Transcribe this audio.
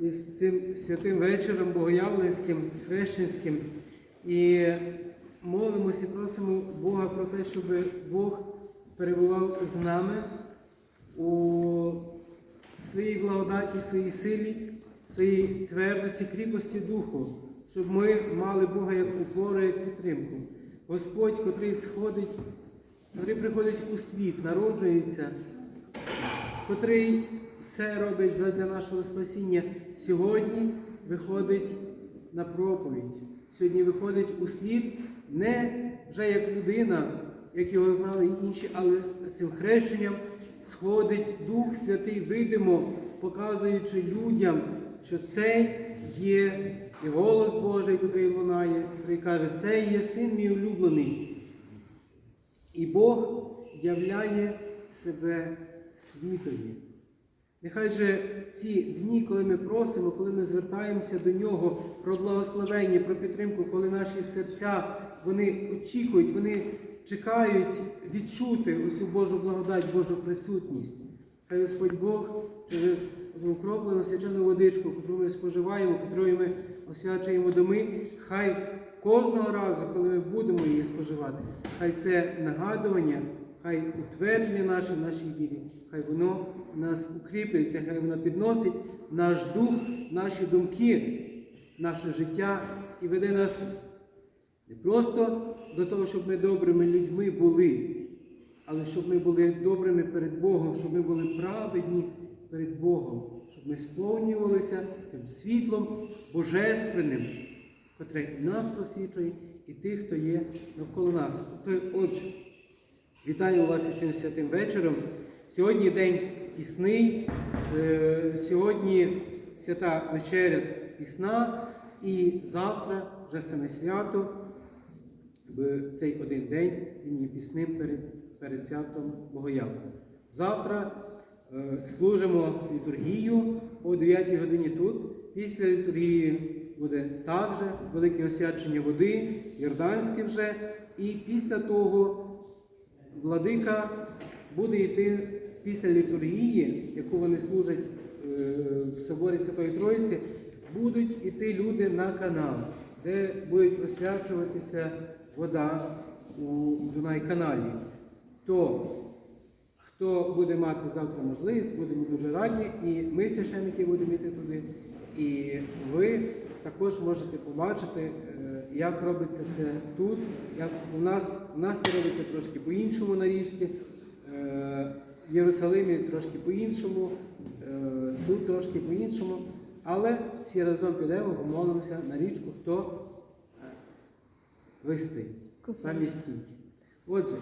із цим святим вечором Богоявленським, хрещенським. І молимося і просимо Бога про те, щоб Бог перебував з нами у своїй благодаті, своїй силі, своїй твердості, кріпості духу, щоб ми мали Бога як опору, як підтримку. Господь, котрий сходить, котрий приходить у світ, народжується, котрий все робить для нашого спасіння, сьогодні виходить на проповідь. Сьогодні виходить у світ не вже як людина, як його знали інші, але з цим хрещенням сходить Дух Святий, видимо, показуючи людям, що цей є і голос Божий, який лунає, який каже, це є син мій улюблений. І Бог являє себе світові. Нехай же ці дні, коли ми просимо, коли ми звертаємося до Нього про благословення, про підтримку, коли наші серця вони очікують, вони чекають відчути оцю Божу благодать, Божу присутність. Хай Господь Бог через укроплену свячену водичку, яку ми споживаємо, котрою ми освячуємо доми, хай кожного разу, коли ми будемо її споживати, хай це нагадування, хай утвердження наше нашій вірі, хай воно нас укріплюється, хай воно підносить наш дух, наші думки, наше життя і веде нас не просто до того, щоб ми добрими людьми були, але щоб ми були добрими перед Богом, щоб ми були праведні перед Богом, щоб ми сповнювалися тим світлом божественним, котре і нас просвічує, і тих, хто є навколо нас. Отже, вітаю вас із цим святим вечором. Сьогодні день пісний, е, сьогодні свята вечеря пісна, і завтра вже саме свято в цей один день він є пісним перед, перед святом Богоявлення. Завтра е, служимо літургію о 9 годині тут. Після літургії буде також велике освячення води, Йорданське вже. І після того владика буде йти після літургії, яку вони служать е, в соборі Святої Троїці, будуть йти люди на канал, де буде освячуватися вода у Дунай-каналі. То, хто буде мати завтра можливість, будемо дуже раді, і ми, священники, будемо йти туди. Також можете побачити, е, як робиться це тут. Як у нас, у нас це робиться трошки по-іншому на річці. Е, В Єрусалимі трошки по-іншому, е, тут трошки по-іншому. Але всі разом підемо, помолимося на річку, хто вистить, самі стійки. Отже.